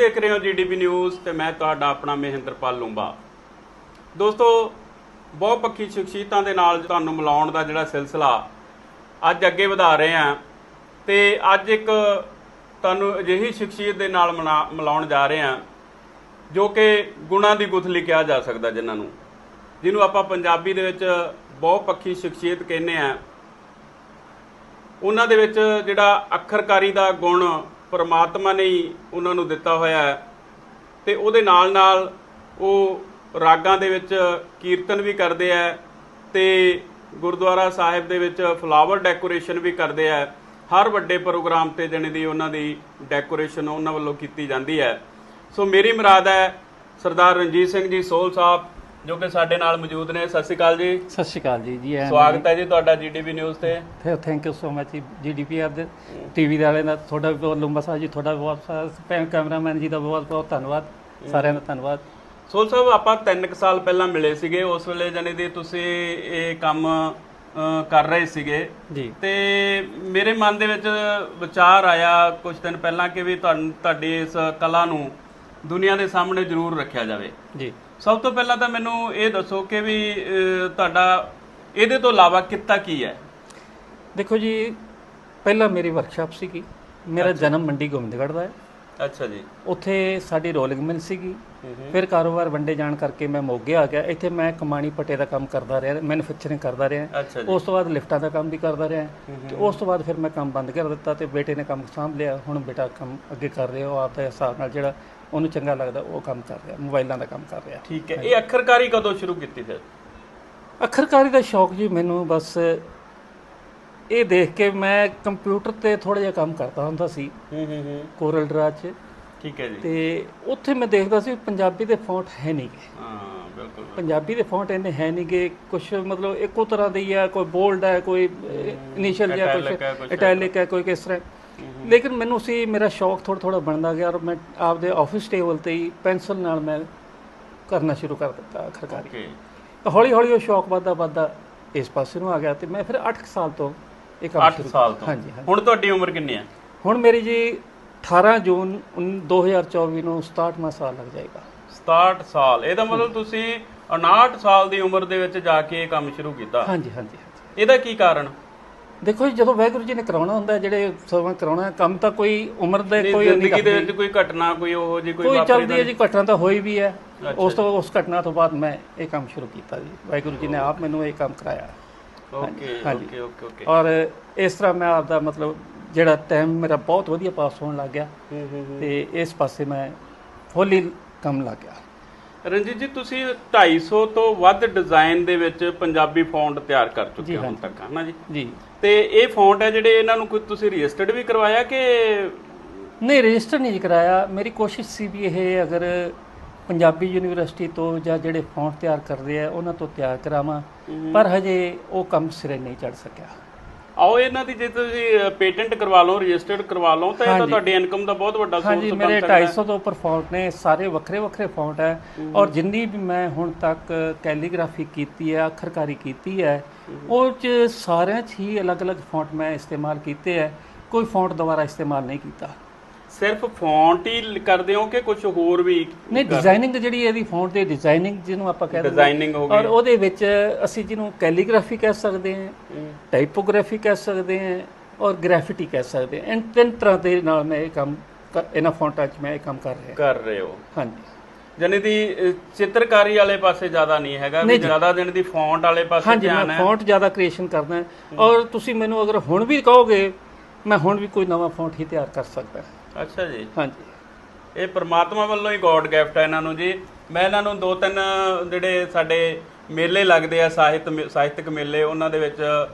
ਦੇਖ ਰਹੇ ਹੋ ਜੀਡੀਪੀ ਨਿਊਜ਼ ਤੇ ਮੈਂ ਤੁਹਾਡਾ ਆਪਣਾ ਮਹਿੰਦਰਪਾਲ ਲੂੰਬਾ। ਦੋਸਤੋ ਬਹੁਪੱਖੀ ਸ਼ਖਸੀਅਤਾਂ ਦੇ ਨਾਲ ਤੁਹਾਨੂੰ ਮਿਲਾਉਣ ਦਾ ਜਿਹੜਾ ਸਿਲਸਿਲਾ ਅੱਜ ਅੱਗੇ ਵਧਾ ਰਹੇ ਹਾਂ ਤੇ ਅੱਜ ਇੱਕ ਤੁਹਾਨੂੰ ਅਜਿਹੀ ਸ਼ਖਸੀਅਤ ਦੇ ਨਾਲ ਮਿਲਾ- ਮਿਲਾਉਣ ਜਾ ਰਹੇ ਹਾਂ ਜੋ ਕਿ ਗੁਣਾਂ ਦੀ ਗੁਥਲੀ ਕਿਹਾ ਜਾ ਸਕਦਾ ਜਿਨ੍ਹਾਂ ਨੂੰ। ਜਿਹਨੂੰ ਆਪਾਂ ਪੰਜਾਬੀ ਦੇ ਵਿੱਚ ਬਹੁਪੱਖੀ ਸ਼ਖਸੀਅਤ ਕਹਿੰਦੇ ਆ ਉਹਨਾਂ ਦੇ ਵਿੱਚ ਜਿਹੜਾ ਅੱਖਰਕਾਰੀ ਦਾ ਗੁਣ ਪਰਮਾਤਮਾ ਨੇ ਹੀ ਉਹਨਾਂ ਨੂੰ ਦਿੱਤਾ ਹੋਇਆ ਹੈ। ਤੇ ਉਹਦੇ ਨਾਲ ਨਾਲ ਉਹ ਰਾਗਾਂ ਦੇ ਵਿੱਚ ਕੀਰਤਨ ਵੀ ਕਰਦੇ ਆ ਤੇ ਗੁਰਦੁਆਰਾ ਸਾਹਿਬ ਦੇ ਵਿੱਚ ਫਲਾਵਰ ਡੈਕੋਰੇਸ਼ਨ ਵੀ ਕਰਦੇ ਆ ਹਰ ਵੱਡੇ ਪ੍ਰੋਗਰਾਮ ਤੇ ਜਣੇ ਦੀ ਉਹਨਾਂ ਦੀ ਡੈਕੋਰੇਸ਼ਨ ਉਹਨਾਂ ਵੱਲੋਂ ਕੀਤੀ ਜਾਂਦੀ ਹੈ। ਸੋ ਮੇਰੀ ਮੁਰਾਦ ਹੈ ਸਰਦਾਰ ਰਣਜੀਤ ਸਿੰਘ ਜੀ ਸੋਲ ਸਾਹਿਬ ਜੋ ਕਿ ਸਾਡੇ ਨਾਲ ਮੌਜੂਦ ਨੇ। ਸਤਿ ਸ਼੍ਰੀ ਅਕਾਲ ਜੀ। ਸਤਿ ਸ਼੍ਰੀ ਅਕਾਲ ਜੀ ਜੀ ਸਵਾਗਤ ਹੈ ਜੀ ਤੁਹਾਡਾ ਜੀਟੀਵੀ ਨਿਊਜ਼ ਤੇ। Thank you so much GDP ਆਪ ਦੇ ਟੀਵੀ ਵਾਲੇ ਦਾ ਤੁਹਾਡਾ ਬਹੁਤ ਲੰਬਾ ਸਾਹਿਬ ਜੀ ਤੁਹਾਡਾ ਬਹੁਤ ਭੈਣ ਕੈਮਰਾਮੈਨ ਜੀ ਦਾ ਬਹੁਤ ਬਹੁਤ ਧੰਨਵਾਦ ਸਾਰਿਆਂ ਦਾ ਧੰਨਵਾਦ। ਸੋਲ ਸਾਹਿਬ ਆਪਾਂ 3 ਕੁ ਸਾਲ ਪਹਿਲਾਂ ਮਿਲੇ ਸੀਗੇ। ਉਸ ਵੇਲੇ ਜਾਨੀ ਦੀ ਤੁਸੀਂ ਇਹ ਕੰਮ ਕਰ ਰਹੇ ਸੀਗੇ। ਜੀ। ਤੇ ਮੇਰੇ ਮਨ ਦੇ ਵਿੱਚ ਵਿਚਾਰ ਆਇਆ ਕੁਝ ਦਿਨ ਪਹਿਲਾਂ ਕਿ ਵੀ ਤੁਹਾਡੀ ਇਸ ਕਲਾ ਨੂੰ ਦੁਨੀਆ ਦੇ ਸਾਹਮਣੇ ਜ਼ਰੂਰ ਰੱਖਿਆ ਜਾਵੇ। ਜੀ। ਸਭ ਤੋਂ ਪਹਿਲਾਂ ਤਾਂ ਮੈਨੂੰ ਇਹ ਦੱਸੋ ਕਿ ਵੀ ਤੁਹਾਡਾ ਇਹਦੇ ਤੋਂ ਇਲਾਵਾ ਕਿੱਤਾ ਕੀ ਹੈ? ਦੇਖੋ ਜੀ ਪਹਿਲਾਂ ਮੇਰੀ ਵਰਕਸ਼ਾਪ ਸੀਗੀ। ਮੇਰਾ ਜਨਮ ਮੰਡੀ ਗੋਬਿੰਦਗੜ੍ਹ ਦਾ ਹੈ। ਅੱਛਾ ਜੀ। ਉੱਥੇ ਸਾਡੀ ਰੋਲਿੰਗ ਮਿਲ ਸੀਗੀ। ਫਿਰ ਕਾਰੋਬਾਰ ਵੰਡੇ ਜਾਣ ਕਰਕੇ ਮੈਂ ਮੋਗੇ ਆ ਗਿਆ। ਇੱਥੇ ਮੈਂ ਕਮਾਣੀ ਪੱਟੇ ਦਾ ਕੰਮ ਕਰਦਾ ਰਿਹਾ ਮੈਨੂਫੈਕਚਰਿੰਗ ਕਰਦਾ ਰਿਹਾ। ਉਸ ਤੋਂ ਬਾਅਦ ਲਿਫਟਾਂ ਦਾ ਕੰਮ ਵੀ ਕਰਦਾ ਰਿਹਾ। ਤੇ ਉਸ ਤੋਂ ਬਾਅਦ ਫਿਰ ਮੈਂ ਕੰਮ ਬੰਦ ਕਰ ਦਿੱਤਾ ਤੇ ਬੇਟੇ ਨੇ ਕੰਮ ਸਾਂਭ ਲਿਆ। ਹੁਣ ਬੇਟਾ ਕੰਮ ਅੱਗੇ ਕਰ ਰਿਹਾ ਉਹ ਆਪ ਦੇ ਹਿਸਾਬ ਨਾਲ ਜਿਹੜਾ ਉਹਨੂੰ ਚੰਗਾ ਲੱਗਦਾ ਉਹ ਕੰਮ ਕਰ ਰਿਹਾ ਮੋਬਾਈਲਾਂ ਦਾ ਕੰਮ ਕਰ ਰਿਹਾ। ਠੀਕ ਹੈ। ਇਹ ਅੱਖਰਕਾਰੀ ਕਦੋਂ ਸ਼ੁਰੂ ਕੀਤੀ ਫਿਰ? ਅੱਖਰਕਾਰੀ ਦਾ ਸ਼ੌਕ ਜੀ ਮੈਨੂੰ ਬਸ ਇਹ ਦੇਖ ਕੇ ਮੈਂ ਕੰਪਿਊਟਰ ਤੇ ਥੋੜਾ ਜਿਹਾ ਕੰਮ ਕਰਦਾ ਹੁੰਦਾ ਸੀ ਹੂੰ ਹੂੰ ਹੂੰ। ਕੋਰਲ ਡਰਾ 'ਚ। ਠੀਕ ਹੈ ਜੀ। ਤੇ ਉੱਥੇ ਮੈਂ ਦੇਖਦਾ ਸੀ ਪੰਜਾਬੀ ਦੇ ਫੌਂਟ ਹੈ ਨਹੀਂਗੇ ਹਾਂ ਬਿਲਕੁਲ ਪੰਜਾਬੀ ਦੇ ਫੌਂਟ ਇੰਨੇ ਹੈ ਨਹੀਂਗੇ ਕੁਝ ਮਤਲਬ ਇੱਕੋ ਤਰ੍ਹਾਂ ਦੀ ਹੈ ਕੋਈ ਬੋਲਡ ਹੈ ਕੋਈ ਇਨੀਸ਼ੀਅਲ ਜਾਂ ਕੁਝ ਇਟੈਲਿਕ ਹੈ ਕੋਈ ਕਿਸ ਤਰ੍ਹਾਂ। ਲੇਕਿਨ ਮੈਨੂੰ ਸੀ ਮੇਰਾ ਸ਼ੌਕ ਥੋੜਾ ਥੋੜਾ ਬਣਦਾ ਗਿਆ ਔਰ ਮੈਂ ਆਪਦੇ ਆਫਿਸ ਟੇਬਲ ਤੇ ਹੀ ਪੈਨਸਲ ਨਾਲ ਮੈਂ ਕਰਨਾ ਸ਼ੁਰੂ ਕਰ ਦਿੱਤਾ ਅਖਰਕਾਰੀ ਓਕੇ ਤਾਂ ਹੌਲੀ ਹੌਲੀ ਉਹ ਸ਼ੌਕ ਵੱਧਦਾ ਵੱਧਦਾ ਇਸ ਪਾਸੇ ਨੂੰ ਆ ਗਿਆ ਤੇ ਮੈਂ ਫਿਰ 8 ਸਾਲ ਤੋਂ ਇਹ ਕੰਮ 8 ਸ਼ੁਰੂ ਸਾਲ ਤੋਂ। ਹਾਂਜੀ ਹੁਣ ਤੁਹਾਡੀ ਉਮਰ ਕਿੰਨੀ ਹੈ? ਹੁਣ ਮੇਰੀ ਜੀ 18 ਜੂਨ ਉਨ- 2024 ਨੂੰ 67ਵਾਂ ਸਾਲ ਲੱਗ ਜਾਏਗਾ। 67 ਸਾਲ। ਇਹਦਾ ਮਤਲਬ ਤੁਸੀਂ 59 ਸਾਲ ਦੀ ਉਮਰ ਦੇ ਵਿੱਚ ਜਾ ਕੇ ਇਹ ਕੰਮ ਸ਼ੁਰੂ ਕੀਤਾ। ਹਾਂਜੀ ਹਾਂਜੀ। ਇਹਦਾ ਕੀ ਕਾਰਨ? ਦੇਖੋ ਜੀ ਜਦੋਂ ਵਾਹਿਗੁਰੂ ਜੀ ਨੇ ਕਰਾਉਣਾ ਹੁੰਦਾ ਜਿਹੜੇ ਸਮਾਂ ਕਰਾਉਣਾ ਹੈ, ਕੰਮ ਤਾਂ ਕੋਈ ਉਮਰ ਦੇ ਕੋਈ ਨਹੀਂ ਜ਼ਿੰਦਗੀ ਦੇ। ਵਿੱਚ ਕੋਈ ਘਟਨਾ ਕੋਈ ਉਹੋ ਜੀ ਕੋਈ ਕੋਈ ਚੱਲਦੀ ਹੈ ਜੀ ਘਟਨਾ ਤਾਂ ਹੋਈ ਵੀ ਹੈ। ਉਸ ਤੋਂ ਉਸ ਘਟਨਾ ਤੋਂ ਬਾਅਦ ਮੈਂ ਇਹ ਕੰਮ ਸ਼ੁਰੂ ਕੀਤਾ ਜੀ। ਵਾਹਿਗੁਰੂ ਜੀ ਨੇ ਆਪ ਮੈਨੂੰ ਇਹ ਕੰਮ ਕਰਾਇਆ। ਓਕੇ। Okay okay okay. ਔਰ ਇਸ ਤਰ੍ਹਾਂ ਮੈਂ ਆਪਦਾ ਮਤਲਬ ਜਿਹੜਾ ਟਾਈਮ ਮੇਰਾ ਬਹੁਤ ਵਧੀਆ ਪਾਸ ਹੋਣ ਲੱਗ ਗਿਆ। ਤੇ ਇਸ ਪਾਸੇ ਮੈਂ ਫੁੱਲੀ ਕੰਮ ਲੱਗ ਗਿਆ। ਰਣਜੀਤ ਜੀ ਤੁਸੀਂ 250 ਤੋਂ ਵੱਧ ਡਿਜ਼ਾਈਨ ਦੇ ਵਿੱਚ ਪੰਜਾਬੀ ਫੌਂਟ ਤਿਆਰ ਕਰ ਚੁੱਕੇ ਹੋ ਹੁਣ। ਤੱਕ ਹਨਾ ਜੀ? ਜੀ। ਤੇ ਇਹ ਫੌਂਟ ਹੈ ਜਿਹੜੇ ਇਹਨਾਂ ਨੂੰ ਕੋਈ ਤੁਸੀਂ ਰਜਿਸਟਰਡ ਵੀ ਕਰਵਾਇਆ ਕਿ ਨਹੀਂ ਰਜਿਸਟਰ ਨਹੀਂ ਜੀ ਕਰਾਇਆ। ਮੇਰੀ ਕੋਸ਼ਿਸ਼ ਸੀ ਵੀ ਇਹ ਅਗਰ ਪੰਜਾਬੀ ਯੂਨੀਵਰਸਿਟੀ ਤੋਂ ਜਾਂ ਜਿਹੜੇ ਫੌਂਟ ਤਿਆਰ ਕਰਦੇ ਆ ਉਹਨਾਂ ਤੋਂ ਤਿਆਰ ਕਰਾਵਾਂ ਪਰ ਹਜੇ ਉਹ ਕੰਮ ਸਿਰੇ ਨਹੀਂ ਚੜ ਸਕਿਆ। ਆਓ ਇਹਨਾਂ ਦੀ ਜੇ ਤੁਸੀਂ ਪੇਟੈਂਟ ਕਰਵਾ ਲਓ ਰਜਿਸਟਰਡ ਕਰਵਾ ਲਓ ਤਾਂ ਇਹ ਤਾਂ। ਤੁਹਾਡੀ ਇਨਕਮ ਦਾ ਬਹੁਤ ਵੱਡਾ ਸੋਰਸ ਮੇਰੇ ਬਣ ਸਕਦਾ ਹੈ 250 ਤੋਂ ਉੱਪਰ ਫੌਂਟ ਨੇ ਸਾਰੇ ਵੱਖਰੇ ਵੱਖਰੇ ਫੌਂਟ ਹੈ। ਔਰ ਜਿੰਨੀ ਵੀ ਮੈਂ ਹੁਣ ਤੱਕ ਕੈਲੀਗ੍ਰਾਫੀ ਕੀਤੀ ਹੈ ਅੱਖਰਕਾਰੀ ਕੀਤੀ ਹੈ ਉਹ ਚ ਸਾਰਿਆਂ 'ਚ ਹੀ ਅਲੱਗ-ਅਲੱਗ ਫੌਂਟ ਮੈਂ ਇਸਤੇਮਾਲ ਕੀਤੇ ਹੈ ਕੋਈ ਫੌਂਟ ਦੁਬਾਰਾ ਇਸਤੇਮਾਲ ਨਹੀਂ ਕੀਤਾ। ਸਿਰਫ ਫੌਂਟ ਹੀ ਕਰਦੇ ਹੋ ਕਿ ਕੁਝ ਹੋਰ ਵੀ ਨਹੀਂ ਡਿਜ਼ਾਈਨਿੰਗ ਜਿਹੜੀ ਇਹਦੀ ਫੌਂਟ ਦੀ ਡਿਜ਼ਾਈਨਿੰਗ ਜਿਹਨੂੰ ਆਪਾਂ ਕਹਿੰਦੇ ਡਿਜ਼ਾਈਨਿੰਗ ਹੋ ਔਰ ਗਈ ਉਹਦੇ ਵਿੱਚ ਅਸੀਂ ਜਿਹਨੂੰ ਕੈਲੀਗ੍ਰਾਫੀ ਕਹਿ ਸਕਦੇ ਹਾਂ ਟਾਈਪੋਗ੍ਰਾਫੀ ਕਹਿ ਸਕਦੇ ਹਾਂ ਔਰ ਗ੍ਰੈਫਿਟੀ ਕਹਿ ਸਕਦੇ ਹਾਂ। ਇਨ ਤਿੰਨ ਤਰ੍ਹਾਂ ਦੇ ਨਾਲ ਮੈਂ ਇਹ ਕੰਮ ਇਹਨਾਂ ਫੌਂਟਾਂ 'ਚ ਮੈਂ ਇਹ ਕੰਮ ਕਰ ਰਿਹਾ। ਕਰ ਰਹੇ ਹੋ। ਹਾਂਜੀ। ਜਾਨੀ ਦੀ ਚਿੱਤਰਕਾਰੀ ਵਾਲੇ ਪਾਸੇ ਜ਼ਿਆਦਾ ਨਹੀਂ ਹੈਗਾ ਵੀ। ਜ਼ਿਆਦਾ ਜਾਨੀ ਦੀ ਫੌਂਟ ਵਾਲੇ ਪਾਸੇ ਹਾਂਜੀ ਧਿਆਨ ਮੈਂ ਹੈ। ਫੌਂਟ ਜ਼ਿਆਦਾ ਕ੍ਰੀਏਸ਼ਨ ਕਰਦਾ ਹਾਂ। ਔਰ ਤੁਸੀਂ ਮੈਨੂੰ ਅਗਰ ਹੁਣ ਵੀ ਕਹੋਗੇ ਮੈਂ ਹੁਣ ਵੀ ਕੋਈ ਨਵਾਂ ਫੌਂਟ ਹੀ ਤਿਆਰ ਕਰ ਸਕਦਾ। ਅੱਛਾ ਜੀ। ਹਾਂਜੀ। ਇਹ ਪ੍ਰਮਾਤਮਾ ਵੱਲੋਂ ਹੀ ਗੋਡ ਗਿਫਟ ਹੈ ਇਹਨਾਂ ਨੂੰ ਜੀ। ਮੈਂ ਇਹਨਾਂ ਨੂੰ ਦੋ ਤਿੰਨ ਜਿਹੜੇ ਸਾਡੇ ਮੇਲੇ ਲੱਗਦੇ ਆ ਸਾਹਿਤ ਮੇ- ਸਾਹਿਤਕ ਮੇਲੇ ਉਹਨਾਂ ਦੇ ਵਿੱਚ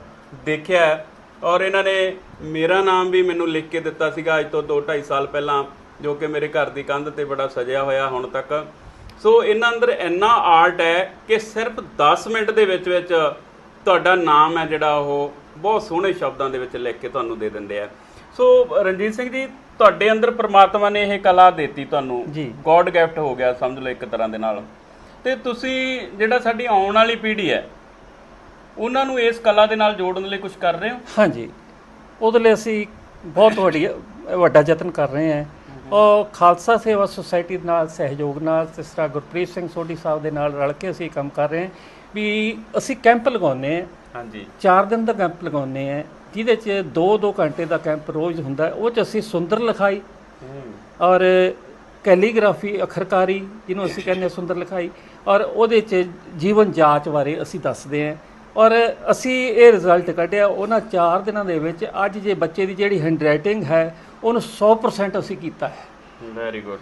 ਦੇਖਿਆ ਔਰ ਇਹਨਾਂ ਨੇ ਮੇਰਾ ਨਾਮ ਵੀ ਮੈਨੂੰ ਲਿਖ ਕੇ ਦਿੱਤਾ ਸੀਗਾ ਅੱਜ ਤੋਂ 2 2.5 ਸਾਲ ਪਹਿਲਾਂ। ਜੋ ਕਿ ਮੇਰੇ ਘਰ ਦੀ ਕੰਧ ਤੇ ਬੜਾ ਸਜਿਆ ਹੋਇਆ ਹੁਣ ਤੱਕ। ਸੋ ਇਹਨਾਂ ਅੰਦਰ ਇੰਨਾ ਆਰਟ ਹੈ ਕਿ ਸਿਰਫ 10 ਮਿੰਟ ਦੇ ਵਿੱਚ ਵਿੱਚ ਤੁਹਾਡਾ ਨਾਮ ਹੈ ਜਿਹੜਾ ਉਹ ਬਹੁਤ ਸੋਹਣੇ ਸ਼ਬਦਾਂ ਦੇ ਵਿੱਚ ਲਿਖ ਕੇ ਤੁਹਾਨੂੰ ਦੇ ਦਿੰਦੇ ਆ। ਸੋ ਰਣਜੀਤ ਸਿੰਘ ਜੀ ਤੁਹਾਡੇ ਅੰਦਰ ਪ੍ਰਮਾਤਮਾ ਨੇ ਇਹ ਕਲਾ ਦਿੱਤੀ ਤੁਹਾਨੂੰ। ਜੀ। ਗੋਡ ਗਿਫਟ ਹੋ ਗਿਆ ਸਮਝ ਲਓ ਇੱਕ ਤਰ੍ਹਾਂ ਦੇ ਨਾਲ। ਤੇ ਤੁਸੀਂ ਜਿਹੜਾ ਸਾਡੀ ਆਉਣ ਵਾਲੀ ਪੀੜ੍ਹੀ ਹੈ ਉਹਨਾਂ ਨੂੰ ਇਸ ਕਲਾ ਦੇ ਨਾਲ ਜੋੜਨ ਲਈ ਕੁਝ ਕਰ ਰਹੇ ਹੋ? ਹਾਂਜੀ। ਉਹਦੇ ਲਈ ਅਸੀਂ ਬਹੁਤ ਵੱਡੀ ਵੱਡਾ ਯਤਨ ਕਰ ਰਹੇ ਹਾਂ। ਔਰ ਖਾਲਸਾ ਸੇਵਾ ਸੁਸਾਇਟੀ ਦੇ ਨਾਲ ਸਹਿਯੋਗ ਨਾਲ ਤਰ੍ਹਾਂ ਗੁਰਪ੍ਰੀਤ ਸਿੰਘ ਸੋਢੀ ਸਾਹਿਬ ਦੇ ਨਾਲ ਰਲ ਕੇ ਅਸੀਂ ਕੰਮ ਕਰ ਰਹੇ ਹਾਂ ਵੀ ਅਸੀਂ ਕੈਂਪ ਲਗਾਉਂਦੇ ਹਾਂ। ਹਾਂਜੀ। 4 ਦਿਨ ਦਾ ਕੈਂਪ ਲਗਾਉਂਦੇ ਆ ਜਿਹਦੇ ਚ 2-2 ਘੰਟੇ ਦਾ ਕੈਂਪ ਰੋਜ਼ ਹੁੰਦਾ ਹੈ। ਉਹ ਚ ਅਸੀਂ ਸੁੰਦਰ ਲਿਖਾਈ ਔਰ ਕੈਲੀਗ੍ਰਾਫੀ ਅਖਰਕਾਰੀ ਜਿਹਨੂੰ ਅਸੀਂ ਕਹਿੰਦੇ ਹਾਂ ਸੁੰਦਰ ਲਿਖਾਈ ਔਰ ਉਹਦੇ ਚ ਜੀਵਨ ਜਾਂਚ ਬਾਰੇ ਅਸੀਂ ਦੱਸਦੇ ਹਾਂ। ਔਰ ਅਸੀਂ ਇਹ ਰਿਜ਼ਲਟ ਕੱਢਿਆ ਉਹਨਾਂ 4 ਦਿਨਾਂ ਦੇ ਵਿੱਚ ਅੱਜ ਜੇ ਬੱਚੇ ਦੀ ਜਿਹੜੀ ਹੈਂਡਰਾਈਟਿੰਗ ਹੈ ਉਹਨੂੰ 100% ਅਸੀਂ ਕੀਤਾ ਹੈ। ਵੈਰੀ ਗੁੱਡ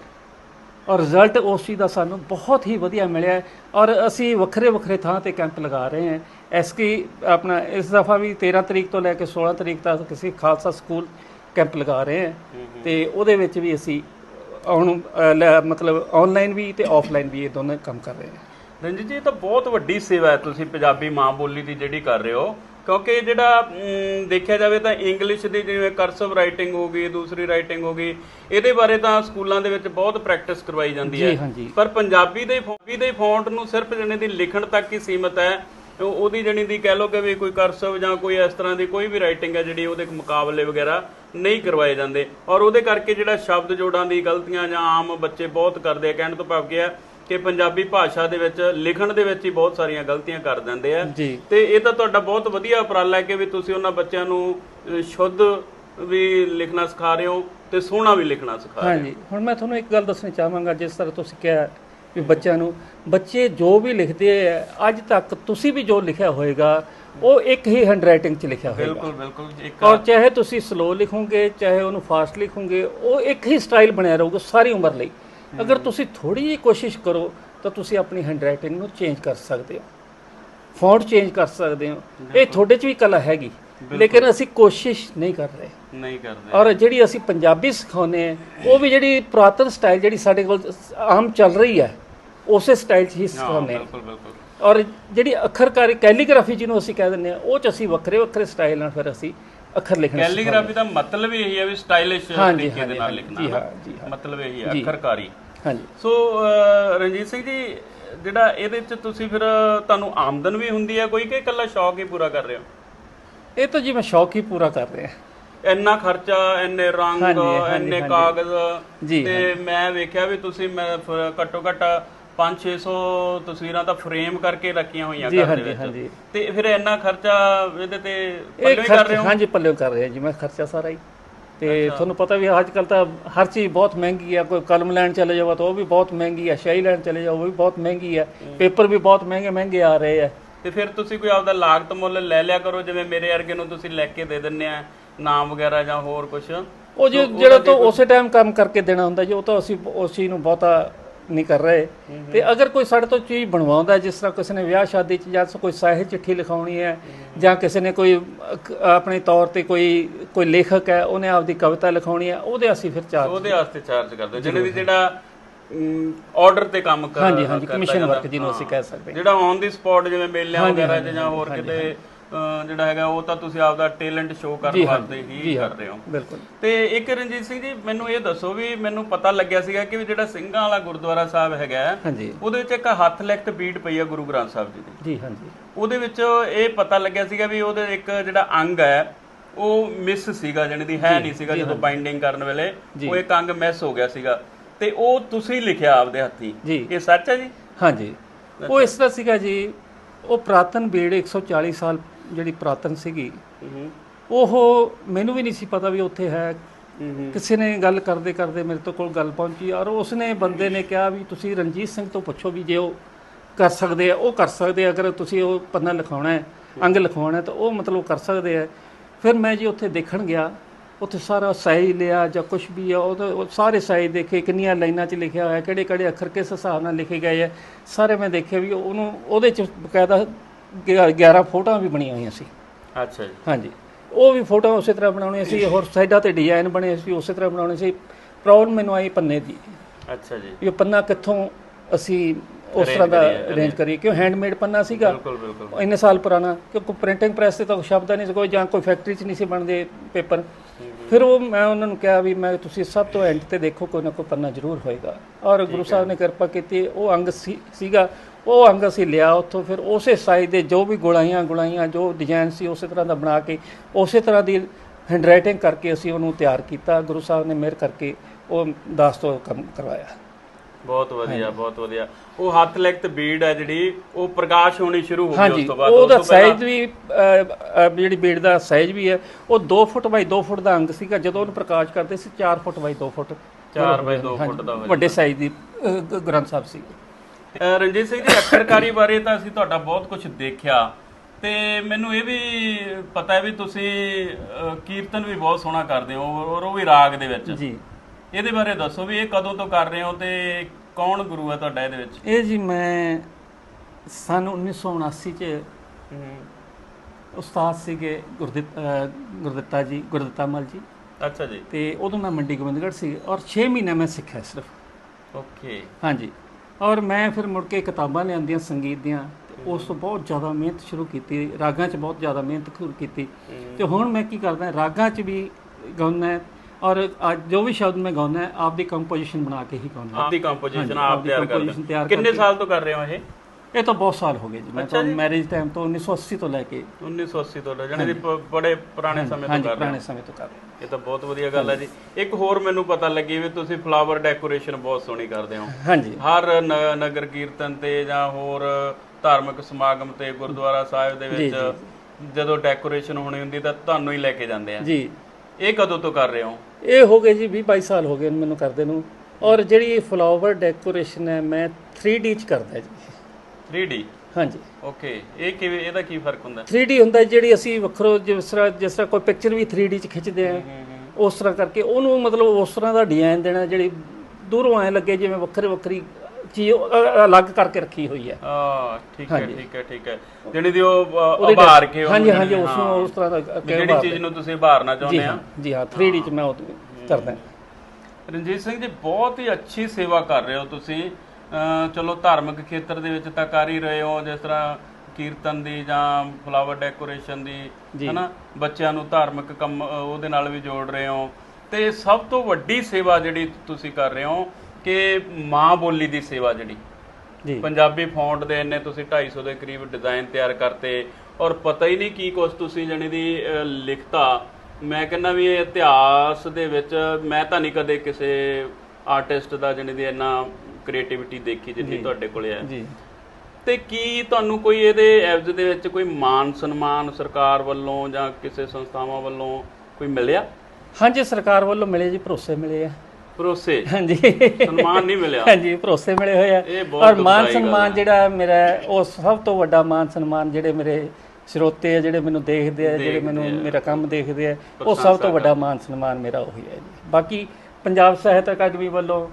ਔਰ ਰਿਜ਼ਲਟ ਉਸ ਚੀਜ਼ ਦਾ ਸਾਨੂੰ ਬਹੁਤ ਹੀ ਵਧੀਆ ਮਿਲਿਆ ਔਰ ਅਸੀਂ ਵੱਖਰੇ ਵੱਖਰੇ ਥਾਂ ਤੇ ਕੈਂਪ ਲਗਾ ਰਹੇ ਹਾਂ। ਐਸਕੀ ਆਪਣਾ ਇਸ ਦਫਾ ਵੀ 13 ਤਰੀਕ ਤੋਂ ਲੈ ਕੇ 16 ਤਰੀਕ ਤੱਕ ਕਿਸੇ ਖਾਲਸਾ ਸਕੂਲ ਕੈਂਪ ਲਗਾ ਰਹੇ ਹਾਂ। ਤੇ ਉਹਦੇ ਵਿੱਚ ਵੀ ਅਸੀਂ ਹੁਣ ਮਤਲਬ ਆਨਲਾਈਨ ਵੀ ਤੇ ਆਫਲਾਈਨ ਵੀ ਇਹ ਦੋਨੇ ਕੰਮ ਕਰ ਰਹੇ ਹਾਂ। ਰਣਜੀਤ ਜੀ ਇਹ ਤਾਂ ਬਹੁਤ ਵੱਡੀ ਸੇਵਾ ਹੈ ਤੁਸੀਂ ਪੰਜਾਬੀ ਮਾਂ ਬੋਲੀ ਦੀ ਜਿਹੜੀ ਕਰ ਰਹੇ ਹੋ। ਕਿਉਂਕਿ ਜਿਹੜਾ ਦੇਖਿਆ ਜਾਵੇ ਤਾਂ ਇੰਗਲਿਸ਼ ਦੀ ਜਿਵੇਂ ਕਰਸਿਵ ਰਾਈਟਿੰਗ ਹੋ ਗਈ ਦੂਸਰੀ ਰਾਈਟਿੰਗ ਹੋ ਗਈ ਇਹਦੇ ਬਾਰੇ ਤਾਂ ਸਕੂਲਾਂ ਦੇ ਵਿੱਚ ਬਹੁਤ ਪ੍ਰੈਕਟਿਸ ਕਰਵਾਈ ਜਾਂਦੀ ਹੈ। ਪਰ ਪੰਜਾਬੀ ਦੇ ਪੰਜਾਬੀ ਦੇ ਫੌਂਟ ਨੂੰ ਸਿਰਫ ਜਣੇ ਦੀ ਲਿਖਣ ਤੱਕ ਹੀ ਸੀਮਤ ਹੈ। ਉਹ- ਉਹਦੀ ਜਣੀ ਦੀ ਕਹਿ ਲੋ ਕਿ ਵੀ ਕੋਈ ਕਰਸਿਵ ਜਾਂ ਕੋਈ ਇਸ ਤਰ੍ਹਾਂ ਦੀ ਕੋਈ ਵੀ ਰਾਈਟਿੰਗ ਹੈ ਜਿਹੜੀ ਉਹਦੇ ਮੁਕਾਬਲੇ ਵਗੈਰਾ ਨਹੀਂ ਕਰਵਾਏ ਜਾਂਦੇ। ਔਰ ਉਹਦੇ ਕਰਕੇ ਜਿਹੜਾ ਸ਼ਬਦ ਜੋੜਾਂ ਦੀ ਗਲਤੀਆਂ ਜਾਂ ਆਮ ਬੱਚੇ ਬਹੁਤ ਕਰਦੇ ਆ ਕਹਿਣ ਤੋਂ ਭਾਵ ਕੀ ਹੈ ਕਿ ਪੰਜਾਬੀ ਭਾਸ਼ਾ ਦੇ ਵਿੱਚ ਲਿਖਣ ਦੇ ਵਿੱਚ ਹੀ ਬਹੁਤ ਸਾਰੀਆਂ ਗਲਤੀਆਂ ਕਰ ਦਿੰਦੇ ਆ। ਜੀ। ਤੇ ਇਹ ਤਾਂ ਤੁਹਾਡਾ ਬਹੁਤ ਵਧੀਆ ਉਪਰਾਲਾ ਹੈ ਕਿ ਵੀ ਤੁਸੀਂ ਉਹਨਾਂ ਬੱਚਿਆਂ ਨੂੰ ਸ਼ੁੱਧ ਵੀ ਲਿਖਣਾ ਸਿਖਾ ਰਹੇ ਹੋ ਤੇ ਸੋਹਣਾ ਵੀ ਲਿਖਣਾ ਸਿਖਾ ਰਹੇ ਹੋ ਹਾਂਜੀ। ਹੁਣ ਮੈਂ ਤੁਹਾਨੂੰ ਇੱਕ ਗੱਲ ਦੱਸਣੀ ਚਾਹਾਂਗਾ ਜਿਸ ਤਰ੍ਹਾਂ ਤੁਸੀਂ ਕਿਹਾ ਵੀ ਬੱਚਿਆਂ ਨੂੰ ਬੱਚੇ ਜੋ ਵੀ ਲਿਖਦੇ ਆ ਅੱਜ ਤੱਕ ਤੁਸੀਂ ਵੀ ਜੋ ਲਿਖਿਆ ਹੋਏਗਾ ਉਹ ਇੱਕ ਹੀ ਹੈਂਡਰਾਈਟਿੰਗ 'ਚ ਲਿਖਿਆ ਹੋਏਗਾ। ਬਿਲਕੁਲ ਬਿਲਕੁਲ ਇੱਕ ਔਰ ਚਾਹੇ ਤੁਸੀਂ ਸਲੋ ਲਿਖੋਗੇ ਚਾਹੇ ਉਹਨੂੰ ਫਾਸਟ ਲਿਖੋਗੇ ਉਹ ਇੱਕ ਹੀ ਸਟਾਈਲ ਬਣਿਆ ਰਹੂਗਾ ਸਾਰੀ ਉਮਰ ਲਈ। ਅਗਰ ਤੁਸੀਂ ਥੋੜੀ ਜਿਹੀ ਕੋਸ਼ਿਸ਼ ਕਰੋ ਤਾਂ ਤੁਸੀਂ ਆਪਣੀ ਹੈਂਡਰਾਈਟਿੰਗ ਨੂੰ ਚੇਂਜ ਕਰ ਸਕਦੇ ਹੋ। ਫੌਂਟ ਚੇਂਜ ਕਰ ਸਕਦੇ ਹੋ। ਇਹ ਤੁਹਾਡੇ 'ਚ ਵੀ ਕਲਾ ਹੈਗੀ ਲੇਕਿਨ ਅਸੀਂ ਕੋਸ਼ਿਸ਼ ਨਹੀਂ ਕਰ ਰਹੇ। ਨਹੀਂ ਕਰਦੇ ਔਰ ਜਿਹੜੀ ਅਸੀਂ ਪੰਜਾਬੀ ਸਿਖਾਉਂਦੇ ਆ ਉਹ ਵੀ ਜਿਹੜੀ ਪੁਰਾਤਨ ਸਟਾਈਲ ਜਿਹੜੀ ਸਾਡੇ ਕੋਲ ਆਮ ਚੱਲ ਰਹੀ ਹੈ ਉਸੇ ਸਟਾਈਲ 'ਚ ਹੀ ਆ ਬਿਲਕੁਲ ਬਿਲਕੁਲ। ਔਰ ਜਿਹੜੀ ਅੱਖਰਕਾਰੀ ਕੈਲੀਗ੍ਰਾਫੀ ਜਿਹਨੂੰ ਅਸੀਂ ਕਹਿ ਦਿੰਦੇ ਆ ਉਹ 'ਚ ਅਸੀਂ ਵੱਖਰੇ ਵੱਖਰੇ ਸਟਾਈਲ ਨਾਲ ਫਿਰ ਅਸੀਂ ਅੱਖਰ ਲਿਖਣੇ ਕੈਲੀਗ੍ਰਾਫੀ ਦਾ ਮਤਲਬ ਇਹੀ ਹੈ ਵੀ ਸਟਾਈਲਿਸ਼ ਤਰੀਕੇ ਦੇ ਨਾਲ ਲਿਖਣਾ। ਹਾਂ, ਜੀ ਹਾਂ। ਮਤਲਬ ਇਹੀ ਹੈ ਅੱਖਰਕਾਰੀ। ਹਾਂਜੀ। ਸੋ ਰਣਜੀਤ ਸਿੰਘ ਜੀ ਜਿਹੜਾ ਇਹਦੇ ਚ ਤੁਸੀਂ ਫਿਰ ਤੁਹਾਨੂੰ ਆਮਦਨ ਵੀ ਹੁੰਦੀ ਹੈ ਕੋਈ ਕਿ ਇਕੱਲਾ ਸ਼ੌਕ ਹੀ ਪੂਰਾ ਕਰ ਰਹੇ ਹੋ? ਇਹ ਤਾਂ ਜੀ ਮੈਂ ਸ਼ੌਕ ਹੀ ਪੂਰਾ ਕਰ ਰਿਹਾ। ਇੰਨਾ ਖਰਚਾ ਇੰਨੇ ਰੰਗ ਇੰਨੇ। ਕਾਗਜ਼ ਤੇ ਮੈਂ ਵੇਖਿਆ ਵੀ ਤੁਸੀਂ ਘੱਟੋ ਘੱਟ 5-600 ਤਸਵੀਰਾਂ ਤਾਂ ਫਰੇਮ ਕਰਕੇ ਰੱਖੀਆਂ ਹੋਈਆਂ ਘਰ ਦੇ ਹਾਂਜੀ, ਵਿੱਚ। ਤੇ ਫਿਰ ਇੰਨਾ ਖਰਚਾ ਇਹਦੇ ਤੇ ਪੱਲੇ ਕਰ ਰਹੇ ਹੋ? ਹਾਂਜੀ ਪੱਲੇ ਕਰ ਰਿਹਾ ਜੀ ਮੈਂ ਖਰਚਾ ਸਾਰਾ ਹੀ। ਤੇ ਤੁਹਾਨੂੰ ਪਤਾ ਵੀ ਅੱਜ ਕੱਲ ਤਾਂ ਹਰ ਚੀਜ਼ ਬਹੁਤ ਮਹਿੰਗੀ ਹੈ ਕੋਈ ਕਲਮ ਲੈਣ ਚਲੇ ਜਾਓ ਤਾਂ ਉਹ ਵੀ ਬਹੁਤ ਮਹਿੰਗੀ ਹੈ ਸ਼ਾਈ ਲੈਣ ਚਲੇ ਜਾਓ ਉਹ ਵੀ ਬਹੁਤ ਮਹਿੰਗੀ ਹੈ। ਪੇਪਰ ਵੀ ਬਹੁਤ ਮਹਿੰਗੇ ਮਹਿੰਗੇ ਆ ਰਹੇ ਆ। ਤੇ ਫਿਰ ਤੁਸੀਂ ਕੋਈ ਆਪਦਾ ਲਾਗਤ ਮੁੱਲ ਲੈ ਲਿਆ ਕਰੋ ਜਿਵੇਂ ਮੇਰੇ ਵਰਗੇ ਨੂੰ ਤੁਸੀਂ ਲੈ ਕੇ ਦੇ ਦਿੰਨੇ ਆ ਨਾਮ ਵਗੈਰਾ ਜਾਂ ਹੋਰ ਕੁਝ ਉਹ ਜਿਹੜਾ ਤੋਂ ਉਸੇ ਟਾਈਮ ਕੰਮ ਕਰਕੇ ਦੇਣਾ ਹੁੰਦਾ ਜੀ ਉਹ ਤਾਂ ਅਸੀਂ ਉਸ ਚੀਜ਼ ਨੂੰ ਬਹੁਤਾ ਨਹੀਂ ਕਰ ਰਹੇ। ਤੇ ਅਗਰ ਕੋਈ ਸਾਡੇ ਤੋਂ ਚੀਜ਼ ਬਣਵਾਉਂਦਾ ਜਿਸ ਤਰ੍ਹਾਂ ਕਿਸੇ ਨੇ ਵਿਆਹ ਸ਼ਾਦੀ 'ਚ ਜਾਂ ਕੋਈ ਸਾਹਿਤ ਚਿੱਠੀ ਲਿਖਾਉਣੀ ਹੈ ਜਾਂ ਕਿਸੇ ਨੇ ਕੋਈ ਆਪਣੇ ਤੌਰ ਤੇ ਕੋਈ ਕੋਈ ਲੇਖਕ ਹੈ ਉਹਨੇ ਆਪਦੀ ਕਵਿਤਾ ਲਿਖਾਉਣੀ ਹੈ ਉਹਦੇ ਅਸੀਂ ਫਿਰ ਚਾਰ ਉਹਦੇ ਵਾਸਤੇ ਚਾਰਜ ਕਰਦੇ। ਜਿਹਨੇ ਦੀ ਜਿਹੜਾ ਆਰਡਰ ਤੇ ਕੰਮ ਕਰ ਹਾਂਜੀ ਹਾਂਜੀ ਕਮਿਸ਼ਨ। ਵਰਕ ਜਿਹਨੂੰ ਅਸੀਂ ਕਹਿ ਸਕਦੇ ਜਿਹੜਾ ਔਨ ਦੀ ਸਪੌਟ ਜਿਵੇਂ ਮੇਲਿਆਂ ਵਗੈਰਾ ਜਾਂ ਹੋਰ ਕਿਤੇ ਜਿਹੜਾ ਹੈਗਾ ਉਹ ਤਾਂ ਤੁਸੀਂ ਆਪਦਾ ਟੈਲੈਂਟ ਸ਼ੋਅ ਕਰਨ ਵਾਸਤੇ ਹੀ ਕਰ ਰਹੇ ਹੋ। ਬਿਲਕੁਲ। ਤੇ ਇੱਕ ਰਣਜੀਤ ਸਿੰਘ ਜੀ ਮੈਨੂੰ ਇਹ ਦੱਸੋ ਵੀ ਮੈਨੂੰ ਪਤਾ ਲੱਗਿਆ ਸੀਗਾ ਕਿ ਵੀ ਜਿਹੜਾ ਸਿੰਘਾਂ ਵਾਲਾ ਗੁਰਦੁਆਰਾ ਸਾਹਿਬ ਹੈਗਾ ਉਹਦੇ ਵਿੱਚ ਇੱਕ ਹੱਥ ਲਿਖਤ ਬੀੜ ਪਈ ਹੈ ਗੁਰੂ ਗ੍ਰੰਥ ਸਾਹਿਬ ਜੀ ਦੀ। ਜੀ ਹਾਂਜੀ। ਉਹਦੇ ਵਿੱਚ ਇਹ ਪਤਾ ਲੱਗਿਆ ਸੀਗਾ ਵੀ ਉਹਦੇ ਇੱਕ ਜਿਹੜਾ ਅੰਗ ਹੈ ਉਹ ਮਿਸ ਸੀਗਾ ਜਾਣੀ ਦੀ ਹੈ ਨਹੀਂ ਸੀਗਾ ਜਦੋਂ ਬਾਈਂਡਿੰਗ ਕਰਨ ਵੇਲੇ ਉਹ ਇੱਕ ਅੰਗ ਮਿਸ ਹੋ ਗਿਆ ਸੀਗਾ। ਤੇ ਉਹ ਤੁਸੀਂ ਲਿਖਿਆ ਆਪਦੇ ਹੱਥੀ। ਇਹ ਸੱਚ ਹੈ ਜੀ? ਹਾਂਜੀ। ਉਹ ਇਸ ਤਰ੍ਹਾਂ ਸੀਗਾ ਜੀ ਉਹ ਪ੍ਰਾਤਨ ਬੀੜ 140 ਸਾਲ ਜਿਹੜੀ ਪ੍ਰਾਤਨ ਸੀਗੀ ਉਹ ਮੈਨੂੰ ਵੀ ਨਹੀਂ ਸੀ ਪਤਾ ਵੀ ਉੱਥੇ ਹੈ। ਕਿਸੇ ਨੇ ਗੱਲ ਕਰਦੇ ਕਰਦੇ ਮੇਰੇ ਤੋਂ ਕੋਲ ਗੱਲ ਪਹੁੰਚੀ ਔਰ ਉਸਨੇ ਬੰਦੇ ਨੇ ਕਿਹਾ ਵੀ ਤੁਸੀਂ ਰਣਜੀਤ ਸਿੰਘ ਤੋਂ ਪੁੱਛੋ ਵੀ ਜੇ ਉਹ ਕਰ ਸਕਦੇ ਆ ਉਹ ਕਰ ਸਕਦੇ ਆ। ਅਗਰ ਤੁਸੀਂ ਉਹ ਪੰਨਾ ਲਿਖਾਉਣਾ ਹੈ ਅੰਗ ਲਿਖਾਉਣਾ ਹੈ ਤਾਂ ਉਹ ਮਤਲਬ ਕਰ ਸਕਦੇ ਆ। ਫਿਰ ਮੈਂ ਜੀ ਉੱਥੇ ਦੇਖਣ ਗਿਆ ਉੱਥੇ ਸਾਰਾ ਸਾਈਜ਼ ਲਿਆ ਜਾਂ ਕੁਝ ਵੀ ਆ ਉਹ ਸਾਰੇ ਸਾਈਜ਼ ਦੇਖੇ ਕਿੰਨੀਆਂ ਲਾਈਨਾਂ 'ਚ ਲਿਖਿਆ ਹੋਇਆ ਕਿਹੜੇ ਕਿਹੜੇ ਅੱਖਰ ਕਿਸ ਹਿਸਾਬ ਨਾਲ ਲਿਖੇ ਗਏ ਆ। ਸਾਰੇ ਮੈਂ ਦੇਖਿਆ ਵੀ ਉਹਨੂੰ ਉਹਦੇ 'ਚ ਬਕਾਇਦਾ 11 ਫੋਟੋਆਂ ਵੀ ਬਣੀਆਂ ਹੋਈਆਂ ਸੀ। ਅੱਛਾ ਜੀ। ਹਾਂਜੀ। ਉਹ ਵੀ ਫੋਟੋਆਂ ਉਸੇ ਤਰ੍ਹਾਂ ਬਣਾਉਣੀਆਂ ਸੀ ਹੋਰ ਸਾਈਡਾਂ ਤੇ ਡਿਜ਼ਾਈਨ ਬਣੇ ਸੀ ਉਸੇ ਤਰ੍ਹਾਂ ਬਣਾਉਣੇ ਸੀ। ਪ੍ਰੋਬਲਮ ਮੈਨੂੰ ਆਈ ਪੰਨੇ ਦੀ। ਅੱਛਾ ਜੀ। ਉਹ ਪੰਨਾ ਕਿੱਥੋਂ ਅਸੀਂ ਉਸ ਤਰ੍ਹਾਂ ਦਾ ਅਰੇਂਜ ਕਰੀਏ। ਕਿਉਂ ਹੈਂਡਮੇਡ ਪੰਨਾ ਸੀਗਾ? ਬਿਲਕੁਲ ਬਿਲਕੁਲ। ਇੰਨੇ ਸਾਲ ਪੁਰਾਣਾ ਕਿਉਂਕਿ ਪ੍ਰਿੰਟਿੰਗ ਪ੍ਰੈਸ ਤੇ ਤਾਂ ਸ਼ਬਦ ਨਹੀਂ ਸੀ ਕੋਈ ਜਾਂ ਕੋਈ ਫੈਕਟਰੀ 'ਚ ਨਹੀਂ ਸੀ ਬਣਦੇ ਪੇਪਰ ਫਿਰ ਉਹ ਮੈਂ ਉਹਨਾਂ ਨੂੰ ਕਿਹਾ ਵੀ ਮੈਂ ਤੁਸੀਂ ਸਭ ਤੋਂ ਐਂਡ ਤੇ ਦੇਖੋ ਕੋਈ ਨਾ ਕੋਈ ਪੰਨਾ ਜ਼ਰੂਰ ਹੋਏਗਾ। ਔਰ ਗੁਰੂ ਸਾਹਿਬ ਨੇ ਕਿਰਪਾ ਕੀਤੀ ਉਹ ਅੰਗ ਸੀਗਾ। ਉਹ ਅੰਗ ਅਸੀਂ ਲਿਆ ਉੱਥੋਂ ਫਿਰ ਉਸੇ ਸਾਈਜ਼ ਦੇ ਜੋ ਵੀ ਗੁਲਾਈਆਂ ਗੁਲਾਈਆਂ ਜੋ ਡਿਜ਼ਾਈਨ ਸੀ ਉਸੇ ਤਰ੍ਹਾਂ ਦਾ ਬਣਾ ਕੇ ਉਸੇ ਤਰ੍ਹਾਂ ਦੀ ਹੈਂਡਰਾਈਟਿੰਗ ਕਰਕੇ ਅਸੀਂ ਉਹਨੂੰ ਤਿਆਰ ਕੀਤਾ। ਗੁਰੂ ਸਾਹਿਬ ਨੇ ਮਿਹਰ ਕਰਕੇ ਉਹ ਦਾਸ ਤੋਂ ਕੰਮ ਕਰਵਾਇਆ। ਬਹੁਤ ਵਧੀਆ ਬਹੁਤ ਵਧੀਆ। ਉਹ ਹੱਥ ਲਿਖਤ ਬੀੜ ਹੈ ਜਿਹੜੀ ਉਹ ਪ੍ਰਕਾਸ਼ ਹੋਣੀ ਸ਼ੁਰੂ ਹੋ ਗਈ ਉਸ ਤੋਂ ਬਾਅਦ ਉਹਦਾ ਸਾਈਜ਼ ਵੀ ਜਿਹੜੀ ਬੀੜ ਦਾ ਸਾਈਜ਼ ਵੀ ਹੈ ਉਹ 2 ਫੁੱਟ ਬਾਈ 2 ਫੁੱਟ ਦਾ ਅੰਗ ਸੀਗਾ। ਜਦੋਂ ਉਹਨੂੰ ਪ੍ਰਕਾਸ਼ ਕਰਦੇ ਸੀ 4 ਫੁੱਟ ਬਾਈ 2 ਫੁੱਟ। 4 ਬਾਈ 2 ਹਾਂਜੀ, ਫੁੱਟ ਦਾ ਵੱਡੇ ਸਾਈਜ਼ ਦੀ ਗ੍ਰੰਥ ਸਾਹਿਬ ਸੀ ਰਣਜੀਤ ਸਿੰਘ ਜੀ ਅੱਖਰਕਾਰੀ ਬਾਰੇ ਤਾਂ ਅਸੀਂ ਤੁਹਾਡਾ ਬਹੁਤ ਕੁਝ ਦੇਖਿਆ। ਤੇ ਮੈਨੂੰ ਇਹ ਵੀ ਪਤਾ ਹੈ ਵੀ ਤੁਸੀਂ ਕੀਰਤਨ ਵੀ ਬਹੁਤ ਸੋਹਣਾ ਕਰਦੇ ਹੋ ਔਰ ਉਹ ਵੀ ਰਾਗ ਦੇ ਵਿੱਚ। ਜੀ। ਇਹਦੇ ਬਾਰੇ ਦੱਸੋ ਵੀ ਇਹ ਕਦੋਂ ਤੋਂ ਕਰ ਰਹੇ ਹੋ ਤੇ ਕੌਣ ਗੁਰੂ ਹੈ ਤੁਹਾਡਾ ਇਹਦੇ ਵਿੱਚ? ਇਹ ਜੀ ਮੈਂ ਸਨ 1979 ਚ ਉਸਤਾਦ ਸੀਗੇ ਗੁਰਦਿੱਤ ਅਹ, ਗੁਰਦਿੱਤਾ ਜੀ ਗੁਰਦਿੱਤਾ ਮਲ ਜੀ। ਅੱਛਾ ਜੀ। ਤੇ ਉਦੋਂ ਮੈਂ ਮੰਡੀ ਗੋਬਿੰਦਗੜ੍ਹ ਸੀ ਔਰ 6 ਮਹੀਨੇ ਮੈਂ ਸਿੱਖਿਆ ਸਿਰਫ। ਓਕੇ। ਹਾਂਜੀ। ਔਰ ਮੈਂ ਫਿਰ ਮੁੜ ਕੇ ਕਿਤਾਬਾਂ ਲਿਆਂਦੀਆਂ ਸੰਗੀਤ ਦੀਆਂ ਤੇ ਉਸ ਤੋਂ ਬਹੁਤ ਜ਼ਿਆਦਾ ਮਿਹਨਤ ਸ਼ੁਰੂ ਕੀਤੀ ਰਾਗਾਂ 'ਚ ਬਹੁਤ ਜ਼ਿਆਦਾ ਮਿਹਨਤ ਸ਼ੁਰੂ ਕੀਤੀ। ਤੇ ਹੁਣ ਮੈਂ ਕੀ ਕਰਦਾ ਰਾਗਾਂ 'ਚ ਵੀ ਗਾਉਂਦਾ ਹੈ ਔਰ ਅੱਜ ਜੋ ਵੀ ਸ਼ਬਦ ਮੈਂ ਗਾਉਂਦਾ ਹੈ, ਆਪਦੀ ਕੰਪੋਜੀਸ਼ਨ ਬਣਾ ਕੇ ਹੀ ਗਾਉਂਦਾ ਆਪਦੀ ਕੰਪੋਜੀਸ਼ਨ ਆਪ ਤਿਆਰ ਕਰਦੇ। ਕਿੰਨੇ ਸਾਲ ਤੋਂ ਕਰ ਰਹੇ ਹੋ ਇਹ? ਇਹ ਤਾਂ ਬਹੁਤ ਸਾਲ ਹੋ ਗਏ ਜੀ। ਮੈਂ ਤਾਂ ਮੈਰਿਜ ਟਾਈਮ ਤੋਂ 1980 ਤੋਂ ਲੈ ਕੇ 1980 ਤੋਂ ਲੈ ਪ- ਬੜੇ ਪੁਰਾਣੇ ਸਮੇਂ ਤੋਂ ਕਰ ਰਹੇ ਹੋ। ਪੁਰਾਣੇ ਸਮੇਂ ਤੋਂ ਕਰ ਰਿਹਾ ਇਹ ਤਾਂ ਬਹੁਤ ਵਧੀਆ ਗੱਲ ਹੈ ਜੀ। ਇੱਕ ਹੋਰ ਮੈਨੂੰ ਪਤਾ ਲੱਗੀ ਵੀ ਤੁਸੀਂ ਫਲਾਵਰ ਡੈਕੋਰੇਸ਼ਨ ਬਹੁਤ ਸੋਹਣੀ ਕਰਦੇ ਹੋ। ਹਾਂਜੀ। ਹਰ ਨਗਰ ਕੀਰਤਨ ਤੇ ਜਾਂ ਹੋਰ ਧਾਰਮਿਕ ਸਮਾਗਮ ਤੇ ਗੁਰਦੁਆਰਾ ਸਾਹਿਬ ਦੇ ਵਿੱਚ ਜਦੋਂ ਡੈਕੋਰੇਸ਼ਨ ਹੋਣੀ ਹੁੰਦੀ ਤਾਂ ਤੁਹਾਨੂੰ ਹੀ ਲੈ ਕੇ ਜਾਂਦੇ ਆ। ਜੀ। ਇਹ ਕਦੋਂ ਤੋਂ ਕਰ ਰਹੇ ਹੋ? ਇਹ ਹੋ ਗਏ ਜੀ 20 22 ਸਾਲ ਹੋ ਗਏ ਮੈਨੂੰ ਕਰਦੇ ਨੂੰ। ਔਰ ਜਿਹੜੀ ਇਹ ਫਲਾਵਰ ਡੈਕੋਰੇਸ਼ਨ ਹੈ ਮੈਂ 3D ਚ ਕਰਦਾ ਜੀ। 3D ਹਾਂਜੀ. ਓਕੇ ਇਹ ਕਿਵੇਂ ਇਹਦਾ ਕੀ ਫ਼ਰਕ ਹੁੰਦਾ? 3D ਹੁੰਦਾ ਹੈ ਜਿਹੜੀ ਅਸੀਂ ਵੱਖਰੋ ਜਿਸ ਤਰ੍ਹਾਂ ਜਿਸ ਤਰ੍ਹਾਂ ਕੋਈ ਪਿਕਚਰ ਵੀ 3D ਚ ਖਿੱਚਦੇ ਆ ਉਸ ਤਰ੍ਹਾਂ ਕਰਕੇ ਉਹਨੂੰ ਮਤਲਬ ਉਸ ਤਰ੍ਹਾਂ ਦਾ ਡਿਜ਼ਾਈਨ ਦੇਣਾ ਜਿਹੜੀ ਦੂਰੋਂ ਐ ਲੱਗੇ ਜਿਵੇਂ ਵੱਖਰੇ ਵੱਖਰੀ ਚੀਜ਼ ਅਲੱਗ ਕਰਕੇ ਰੱਖੀ ਹੋਈ ਹੈ। ਆ ਠੀਕ ਹੈ ਠੀਕ ਹੈ ਠੀਕ ਹੈ। ਜਿਹੜੀ ਦੀ ਉਹ ਉਭਾਰ ਕੇ ਹਾਂਜੀ ਹਾਂਜੀ ਉਸ ਨੂੰ ਉਸ ਤਰ੍ਹਾਂ ਦਾ ਜਿਹੜੀ ਚੀਜ਼ ਨੂੰ ਤੁਸੀਂ ਉਭਾਰਨਾ ਚਾਹੁੰਦੇ ਆ। ਹਾਂ ਜੀ ਹਾਂ 3D ਚ ਮੈਂ ਉਹ ਕਰਦਾ। ਰਣਜੀਤ ਸਿੰਘ ਜੀ ਬਹੁਤ ਹੀ ਅੱਛੀ ਸੇਵਾ ਕਰ ਰਹੇ ਹੋ ਤੁਸੀਂ। ਚਲੋ ਧਾਰਮਿਕ ਖੇਤਰ ਦੇ ਵਿੱਚ ਤਾਂ ਕਰ ਹੀ ਰਹੇ ਹੋ ਜਿਸ ਤਰ੍ਹਾਂ ਕੀਰਤਨ ਦੀ ਜਾਂ ਫਲਾਵਰ ਡੈਕੋਰੇਸ਼ਨ ਦੀ ਹਨਾ? ਬੱਚਿਆਂ ਨੂੰ ਧਾਰਮਿਕ ਕੰਮ ਉਹਦੇ ਨਾਲ ਵੀ ਜੋੜ ਰਹੇ ਹੋ। ਤੇ ਸਭ ਤੋਂ ਵੱਡੀ ਸੇਵਾ ਜਿਹੜੀ ਤੁਸੀਂ ਕਰ ਰਹੇ ਹੋ ਕਿ ਮਾਂ ਬੋਲੀ ਦੀ ਸੇਵਾ ਜਿਹੜੀ। ਜੀ। ਪੰਜਾਬੀ ਫੌਂਟ ਦੇ ਇੰਨੇ ਤੁਸੀਂ 250 ਦੇ ਕਰੀਬ ਡਿਜ਼ਾਈਨ ਤਿਆਰ ਕਰਤੇ ਔਰ ਪਤਾ ਹੀ ਨਹੀਂ ਕੀ ਕੁਛ ਤੁਸੀਂ ਜਣੀ ਦੀ ਲਿਖਤਾ। ਮੈਂ ਕਹਿੰਦਾ ਵੀ ਇਹ ਇਤਿਹਾਸ ਦੇ ਵਿੱਚ ਮੈਂ ਤਾਂ ਨਹੀਂ ਕਦੇ ਕਿਸੇ ਆਰਟਿਸਟ ਦਾ ਜਣੀ ਦੀ ਇੰਨਾ ਕ੍ਰੀਏਟੀਵਿਟੀ ਦੇਖੀ ਜਿੰਨੀ ਤੁਹਾਡੇ ਕੋਲੇ ਹੈ। ਜੀ। ਤੇ ਕੀ ਤੁਹਾਨੂੰ ਕੋਈ ਇਹਦੇ ਐਵਜ਼ ਦੇ ਵਿੱਚ ਕੋਈ ਮਾਨ ਸਨਮਾਨ ਸਰਕਾਰ ਵੱਲੋਂ ਜਾਂ ਕਿਸੇ ਸੰਸਥਾਵਾਂ ਵੱਲੋਂ ਕੋਈ ਮਿਲਿਆ? ਹਾਂਜੀ ਸਰਕਾਰ ਵੱਲੋਂ ਮਿਲੇ ਜੀ ਭਰੋਸੇ ਮਿਲੇ ਆ। ਭਰੋਸੇ? ਹਾਂਜੀ। ਸਨਮਾਨ ਨਹੀਂ ਮਿਲਿਆ? ਹਾਂਜੀ ਭਰੋਸੇ ਮਿਲੇ ਹੋਏ ਆ। ਔਰ ਮਾਨ ਸਨਮਾਨ ਜਿਹੜਾ ਮੇਰਾ ਉਹ ਸਭ ਤੋਂ ਵੱਡਾ ਮਾਨ ਸਨਮਾਨ ਜਿਹੜੇ ਮੇਰੇ ਸਰੋਤੇ ਆ ਜਿਹੜੇ ਮੈਨੂੰ ਦੇਖਦੇ ਆ ਜਿਹੜੇ ਮੈਨੂੰ ਮੇਰਾ ਕੰਮ ਦੇਖਦੇ ਆ ਉਹ ਸਭ ਤੋਂ ਵੱਡਾ ਮਾਨ ਸਨਮਾਨ ਮੇਰਾ ਉਹੀ ਹੈ ਜੀ। ਬਾਕੀ ਪੰਜਾਬ ਸਾਹਿਤ ਅਕਾਦਮੀ ਵੱਲੋਂ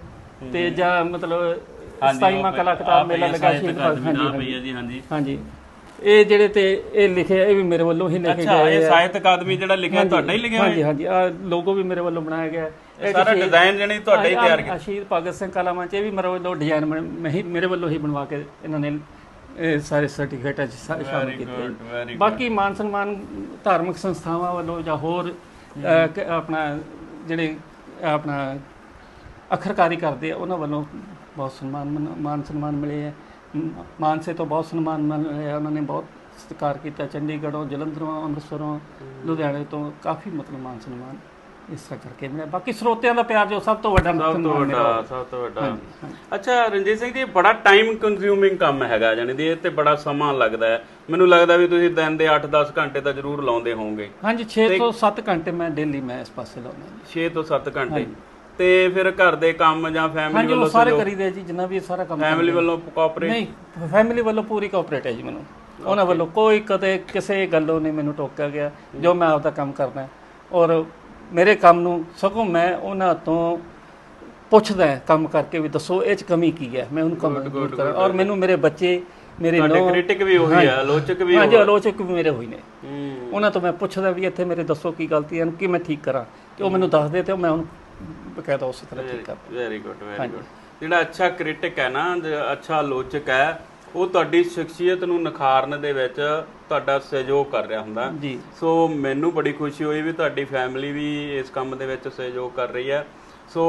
ਤੇ ਜਾਂ ਮਤਲਬ 27ਵਾਂ ਕਲਾ ਕਿਤਾਬ ਮੇਲਾ ਲੱਗਾ ਸੀ। ਹਾਂਜੀ ਭਈਆ ਜੀ ਹਾਂਜੀ। ਹਾਂਜੀ। ਇਹ ਜਿਹੜੇ ਤੇ ਇਹ ਲਿਖੇ ਇਹ ਵੀ ਮੇਰੇ ਵੱਲੋਂ ਹੀ ਲਿਖੇ ਅੱਛਾ ਇਹ ਸਾਹਿਤ ਅਕਾਦਮੀ ਜਿਹੜਾ ਲਿਖਿਆ ਤੁਹਾਡਾ ਹੀ ਲਿਖਿਆ ਹਾਂਜੀ ਹਾਂਜੀ ਆ ਲੋਗੋ ਵੀ ਮੇਰੇ ਵੱਲੋਂ ਬਣਾਇਆ ਗਿਆ। ਹੈ ਇਹ ਸਾਰਾ ਡਿਜ਼ਾਈਨ ਜਣੀ ਤੁਹਾਡਾ ਹੀ ਤਿਆਰ ਕੀਤਾ। ਸ਼ਹੀਦ ਭਗਤ ਸਿੰਘ ਕਲਾਮਾਂ ਚ ਇਹ ਵੀ ਮੇਰੇ ਵੱਲੋਂ ਡਿਜ਼ਾਈਨ ਮੈਂ ਹੀ ਮੇਰੇ ਵੱਲੋਂ ਹੀ ਬਣਵਾ ਕੇ ਇਹਨਾਂ ਨੇ ਇਹ ਸਾਰੇ ਸਰਟੀਫਿਕੇਟਾਂ ਸ਼ਾ- ਸ਼ਾਮਿਲ ਕੀਤੇ ਬਾਕੀ ਮਾਨ ਸਨਮਾਨ ਧਾਰਮਿਕ ਸੰਸਥਾਵਾਂ ਵੱਲੋਂ ਜਾਂ ਹੋਰ ਆਪਣਾ ਜਿਹੜੇ ਆਪਣਾ ਅਖਰਕਾਰੀ ਕਰਦੇ ਆ ਉਹਨਾਂ ਵੱਲੋਂ ਬਹੁਤ ਸਨਮਾਨ ਮਨ- ਮਾਨ ਸਨਮਾਨ ਮਿਲੇ ਮ- ਮਾਨਸੇ ਤੋਂ ਬਹੁਤ ਸਨਮਾਨ ਮਿਲਿਆ ਉਹਨਾਂ ਨੇ ਬਹੁਤ ਸਤਿਕਾਰ ਕੀਤਾ। ਚੰਡੀਗੜ੍ਹੋਂ ਜਲੰਧਰੋਂ ਅੰਮ੍ਰਿਤਸਰੋਂ ਲੁਧਿਆਣੇ ਤੋਂ ਕਾਫੀ ਮਤਲਬ ਮਾਨ ਸਨਮਾਨ ਇਸ ਤਰ੍ਹਾਂ ਕਰਕੇ ਮਿਲਿਆ। ਬਾਕੀ ਸਰੋਤਿਆਂ ਦਾ ਪਿਆਰ ਜੋ ਸਭ ਤੋਂ ਵੱਡਾ ਸਭ ਤੋਂ ਵੱਡਾ ਸਭ ਤੋਂ ਵੱਡਾ। ਅੱਛਾ ਰਣਜੀਤ ਸਿੰਘ ਜੀ ਬੜਾ ਟਾਈਮ ਕੰਜ਼ਿਊਮਿੰਗ ਕੰਮ ਹੈਗਾ ਜਾਨੀ ਦੀ ਇਹ ਤੇ ਬੜਾ ਸਮਾਂ ਲੱਗਦਾ ਹੈ। ਮੈਨੂੰ ਲੱਗਦਾ ਵੀ ਤੁਸੀਂ ਦਿਨ ਦੇ 8-10 ਘੰਟੇ ਤਾਂ ਜ਼ਰੂਰ ਲਾਉਂਦੇ ਹੋਵੋਗੇ। ਹਾਂਜੀ 6 ਤੋਂ 7 ਘੰਟੇ ਮੈਂ ਡੇਲੀ ਮੈਂ ਇਸ ਪਾਸੇ ਲਾਉਂਦਾ। ਜੀ 6 ਤੋਂ 7 ਘੰਟੇ। ਤੇ ਫਿਰ ਘਰ ਦੇ ਕੰਮ ਜਾਂ ਫੈਮਿਲੀ ਹਾਂਜੀ ਉਹ ਵੱਲੋਂ ਸਾਰੇ ਕਰੀਦੇ ਜੀ ਜਿੰਨਾ ਵੀ ਸਾਰਾ ਕੰਮ ਫੈਮਿਲੀ ਵੱਲੋਂ ਕੋਆਪਰੇਟ ਨਹੀਂ ਫੈਮਿਲੀ ਵੱਲੋਂ ਪੂਰੀ ਕੋਆਪਰੇਟ ਹੈ ਜੀ ਮੈਨੂੰ। ਉਹਨਾਂ ਵੱਲੋਂ ਕੋਈ ਕਦੇ ਕਿਸੇ ਗੱਲੋਂ ਨਹੀਂ ਮੈਨੂੰ ਟੋਕਿਆ ਗਿਆ ਜੋ ਮੈਂ ਆਪਦਾ ਕੰਮ ਕਰਦਾ ਔਰ ਮੇਰੇ ਕੰਮ ਨੂੰ ਸਗੋਂ ਮੈਂ ਉਹਨਾਂ ਤੋਂ ਪੁੱਛਦਾ ਹਾਂ ਕੰਮ ਕਰਕੇ ਵੀ ਦੱਸੋ ਇਹ ਚ ਕਮੀ ਕੀ ਹੈ? ਮੈਂ ਉਹਨੂੰ ਕੰਮ ਦੂਰ ਕਰਾਂ। ਔਰ ਮੈਨੂੰ ਮੇਰੇ ਬੱਚੇ ਮੇਰੇ ਤੁਹਾਡੇ ਨੌ ਕ੍ਰਿਟਿਕ ਵੀ ਉਹੀ ਆ ਆਲੋਚਕ ਵੀ ਹਾਂਜੀ ਆਲੋਚਕ ਵੀ ਮੇਰੇ ਹੋਈ ਨੇ। ਉਹਨਾਂ ਤੋਂ ਮੈਂ ਪੁੱਛਦਾ ਵੀ ਇੱਥੇ ਮੇਰੇ ਦੱਸੋ ਕੀ ਗਲਤੀ ਹੈ ਕਿ ਮੈਂ ਠੀਕ ਕਰਾਂ? ਤੇ ਉਹ ਮੈਨੂੰ ਦੱਸਦੇ ਤੇ ਮੈਂ ਉਹਨੂੰ ਬਕਾਇਦਾ ਉਸੇ ਤਰ੍ਹਾਂ ਠੀਕ ਕਰ ਵੈਰੀ ਗੁੱਡ ਵੈਰੀ ਗੁੱਡ ਜਿਹੜਾ ਅੱਛਾ ਕ੍ਰਿਟਿਕ ਹੈ ਨਾ ਅੱਛਾ ਆਲੋਚਕ ਹੈ ਉਹ ਤੁਹਾਡੀ ਸ਼ਖਸੀਅਤ ਨੂੰ ਨਿਖਾਰਨ ਦੇ ਵਿੱਚ ਤੁਹਾਡਾ ਸਹਿਯੋਗ ਕਰ ਰਿਹਾ ਹੁੰਦਾ। ਜੀ। ਸੋ ਮੈਨੂੰ ਬੜੀ ਖੁਸ਼ੀ ਹੋਈ ਵੀ ਤੁਹਾਡੀ ਫੈਮਿਲੀ ਵੀ ਇਸ ਕੰਮ ਦੇ ਵਿੱਚ ਸਹਿਯੋਗ ਕਰ ਰਹੀ ਹੈ। ਸੋ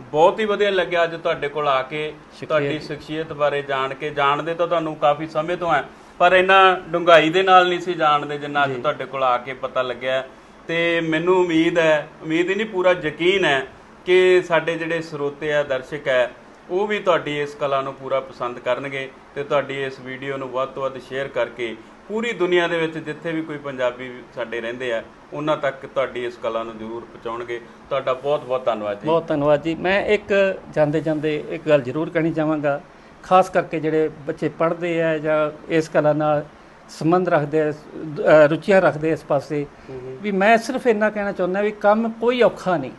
ਬਹੁਤ ਹੀ ਵਧੀਆ ਲੱਗਿਆ ਅੱਜ ਤੁਹਾਡੇ ਕੋਲ ਆ ਕੇ ਤੁਹਾਡੀ ਸ਼ਖਸੀਅਤ ਬਾਰੇ ਜਾਣ ਕੇ। ਜਾਣਦੇ ਤਾਂ ਤੁਹਾਨੂੰ ਕਾਫੀ ਸਮੇਂ ਤੋਂ ਹੈ ਪਰ ਇੰਨਾ ਡੂੰਘਾਈ ਦੇ ਨਾਲ ਨਹੀਂ ਸੀ ਜਾਣਦੇ ਜਿੰਨਾ ਅੱਜ ਤੁਹਾਡੇ ਕੋਲ ਆ ਕੇ ਪਤਾ ਲੱਗਿਆ। ਤੇ ਮੈਨੂੰ ਉਮੀਦ ਹੈ, ਉਮੀਦ ਹੀ ਨਹੀਂ, ਪੂਰਾ ਯਕੀਨ ਹੈ ਕਿ ਸਾਡੇ ਜਿਹੜੇ ਸਰੋਤੇ ਆ, ਦਰਸ਼ਕ ਹੈ, ਉਹ ਵੀ ਤੁਹਾਡੀ ਇਸ ਕਲਾ ਨੂੰ ਪੂਰਾ ਪਸੰਦ ਕਰਨਗੇ ਤੇ ਤੁਹਾਡੀ ਇਸ ਵੀਡੀਓ ਨੂੰ ਵੱਧ ਤੋਂ ਵੱਧ ਸ਼ੇਅਰ ਕਰਕੇ ਪੂਰੀ ਦੁਨੀਆ ਦੇ ਵਿੱਚ ਜਿੱਥੇ ਵੀ ਕੋਈ ਪੰਜਾਬੀ ਸਾਡੇ ਰਹਿੰਦੇ ਆ, ਉਹਨਾਂ ਤੱਕ ਤੁਹਾਡੀ ਇਸ ਕਲਾ ਨੂੰ ਜ਼ਰੂਰ ਪਹੁੰਚਾਉਣਗੇ। ਤੁਹਾਡਾ ਬਹੁਤ ਬਹੁਤ ਧੰਨਵਾਦ ਜੀ। ਬਹੁਤ ਧੰਨਵਾਦ ਜੀ। ਮੈਂ ਇੱਕ ਜਾਂਦੇ ਜਾਂਦੇ ਇੱਕ ਗੱਲ ਜ਼ਰੂਰ ਕਹਿਣੀ ਚਾਹਾਂਗਾ, ਖਾਸ ਕਰਕੇ ਜਿਹੜੇ ਬੱਚੇ ਪੜ੍ਹਦੇ ਆ ਜਾਂ ਇਸ ਕਲਾ ਨਾਲ ਸੰਬੰਧ ਰੱਖਦੇ ਆ ਰੁਚੀਆਂ ਰੱਖਦੇ ਇਸ ਪਾਸੇ। ਵੀ ਮੈਂ ਸਿਰਫ ਇੰਨਾ ਕਹਿਣਾ ਚਾਹੁੰਦਾ ਵੀ ਕੰਮ ਕੋਈ ਔਖਾ ਨਹੀਂ।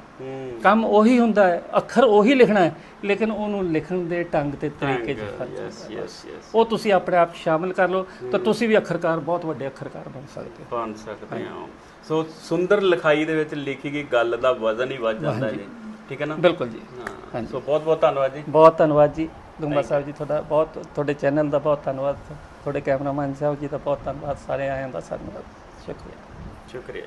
ਕੰਮ ਉਹੀ ਹੁੰਦਾ ਹੈ ਅੱਖਰ ਉਹੀ ਲਿਖਣਾ ਹੈ ਲੇਕਿਨ ਉਹਨੂੰ ਲਿਖਣ ਦੇ ਢੰਗ ਤੇ ਤਰੀਕੇ 'ਚ ਫ਼ਰਕ ਉਹ ਤੁਸੀਂ ਆਪਣੇ ਆਪ ਸ਼ਾਮਿਲ ਕਰ ਲਓ ਤਾਂ ਤੁਸੀਂ ਵੀ ਅੱਖਰਕਾਰ ਬਹੁਤ ਵੱਡੇ ਅੱਖਰਕਾਰ ਬਣ ਸਕਦੇ ਹੋ। ਬਣ ਸਕਦੇ ਹਾਂ। ਸੋ ਸੁੰਦਰ ਲਿਖਾਈ ਦੇ ਵਿੱਚ ਲਿਖੀ ਗਈ ਗੱਲ ਦਾ ਵਜ਼ਨ ਹੀ ਵੱਧ ਜਾਂਦਾ ਜੀ। ਠੀਕ ਹੈ ਨਾ? ਬਿਲਕੁਲ ਜੀ। ਹਾਂ। ਸੋ ਬਹੁਤ ਬਹੁਤ ਧੰਨਵਾਦ ਜੀ। ਬਹੁਤ ਧੰਨਵਾਦ ਜੀ। ਦੁੰਬਾ ਸਾਹਿਬ ਜੀ ਤੁਹਾਡਾ ਬਹੁਤ ਤੁਹਾਡੇ ਚੈਨਲ ਦਾ ਬਹੁਤ ਧੰਨਵਾਦ। ਤੁਹਾਡੇ ਕੈਮਰਾਮੈਨ ਸਾਹਿਬ ਜੀ ਦਾ ਬਹੁਤ ਧੰਨਵਾਦ ਸਾਰੇ ਆਇਆਂ ਦਾ ਧੰਨਵਾਦ ਸ਼ੁਕਰੀਆ। ਸ਼ੁਕਰੀਆ।